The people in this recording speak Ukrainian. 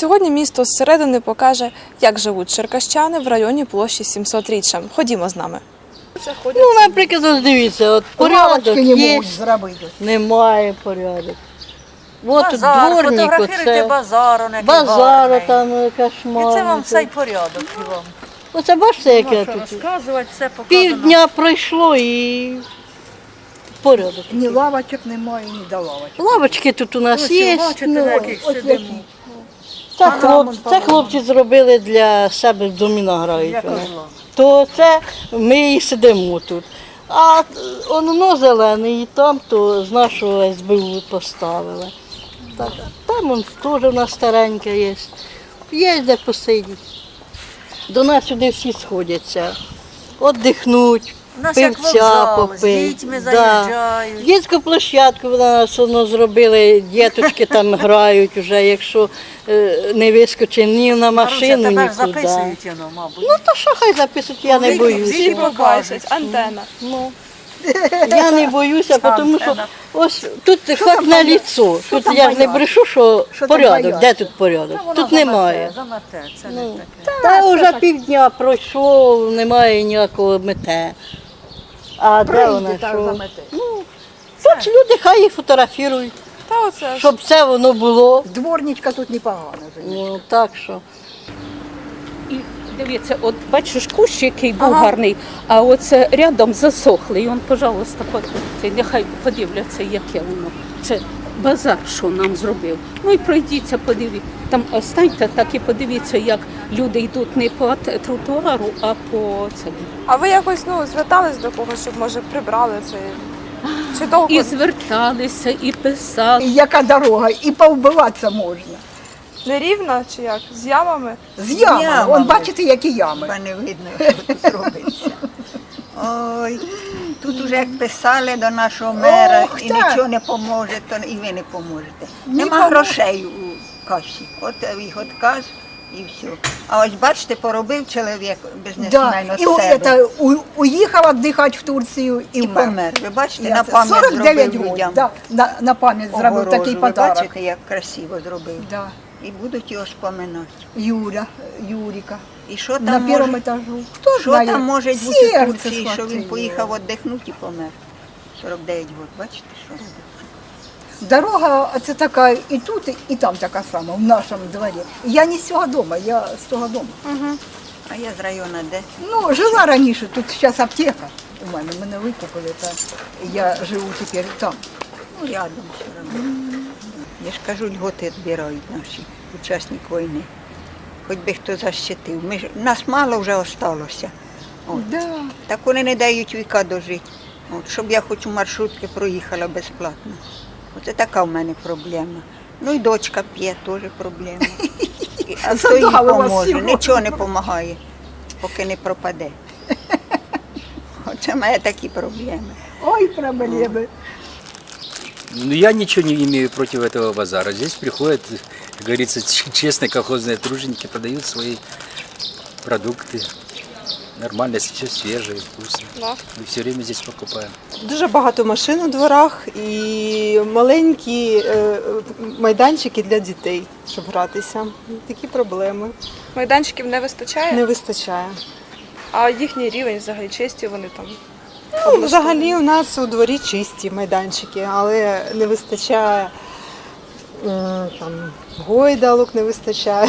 Сьогодні місто зсередини покаже, як живуть черкащани в районі площі 700 річчя. Ходімо з нами. Ну, наприклад, ось дивіться, от порядок не є, можуть зробити. немає порядок. От Базар, дворник, фотографіруйте оце, базару, не базару там е, кошмар. І це вам все й порядок. І вам. Оце бачите, яке Що тут? розказувати, все показано. Півдня пройшло і порядок. Ні лавочок немає, ні до лавочок. Лавочки тут у нас Ось, є. бачите, ну, на яких ось сидимо. які. Це, хлоп, це хлопці зробили для себе в доміна грають. Для вони. То це ми і сидимо тут. А воно зелений, і там то з нашого СБУ поставили. Так, там он теж у нас стареньке є. Є де посидіти. До нас сюди всі сходяться. Отдихнуть, У нас як пивця вокзал, з попити. дітьми заїжджають. Дітську площадку в нас воно зробили, діточки там грають вже, якщо е, не вискочить ні на машину, Маруся, нікуди. тепер записують воно, мабуть. Ну то що хай записують, я не боюся. Всі побачать, покажуть. антена. Ну, я не боюся, тому що ось тут хоч на ліцо. Тут там я ж не бояться? брешу, що Що там порядок. бояться? Де тут порядок? Воно Тут замете, немає. Замете, це не Ну, таке. Та вже півдня пройшло, немає ніякого мете. А де вона так та що? замете. Тут люди хай їх фотографірують, Та оце ж. щоб це воно було. Дворничка тут непогана. Ну так що. І дивіться, от бачиш кущ, який був гарний, а оце рядом засохлий. І он, пожалуйста, подивіться, нехай подивляться, яке воно. Це базар, що нам зробив. Ну і пройдіться, подивіться. Там е, станьте так і подивіться, як люди йдуть не по тротуару, а по цьому. А ви якось ну звертались до когось, щоб може прибрали це? Чи довго? І зверталися, і писали. І яка дорога, і повбиватися можна. Нерівно чи як? З ямами? З ямами. ямами. Вон бачите, які ями. Хіба не видно, що тут робиться. Ой, тут уже як писали до нашого мера Ох, і так. нічого не поможе, то і ви не поможете. Нема поможе. грошей у касі. От їх отказ і все. А ось бачите, поробив чоловік Да. бізнесмен І у- себе. это, у, в Турцію і, і вмер. помер. Ви бачите, на це пам'ять 49 зробив років, людям. да, на, на пам'ять зробив огорожу. такий Ви подарок. бачите, як красиво зробив. Да. І будуть його споминати. Юля, Юріка. І що там На може- першому етажу. Хто Що знає? там може бути в Серце Турції, що він схватило. поїхав віддихнути і помер. 49 років, бачите, що робить? Дорога це така і тут, і- і там така сама, в нашому дворі. Я не з цього дому, я з того дому. А я з району де? Ну, жила раніше, тут зараз аптека у мене, мене викупили, та я живу тепер там. Ну, рядом все одно. Я ж кажу, льготи відбирають наші учасники війни. Хоч би хто защитив. Ми ж, нас мало вже осталося. От. Да. Так вони не дають віка дожити. От, щоб я хоч у маршрутки проїхала безплатно. Оце така в мене проблема. Ну і дочка п'є, теж проблема. А хто їй поможе? Нічого не допомагає, поки не пропаде. Оце має такі проблеми. Ой, проблеми. Ну, я ничего не имею против этого базара. Здесь приходят, как говорится, ч- честные колхозные труженики, продают свои продукты. Нормально, все свежее, вкусно. Да. Мы все время здесь покупаем. Дуже багато машин у дворах і маленькі е, майданчики для дітей, щоб гратися. Такі проблеми Майданчиків не вистачає, не вистачає. а їхній рівень взагалі чисті вони там. Ну, взагалі у нас у дворі чисті майданчики, але не вистачає м, там, гойдалок, не вистачає.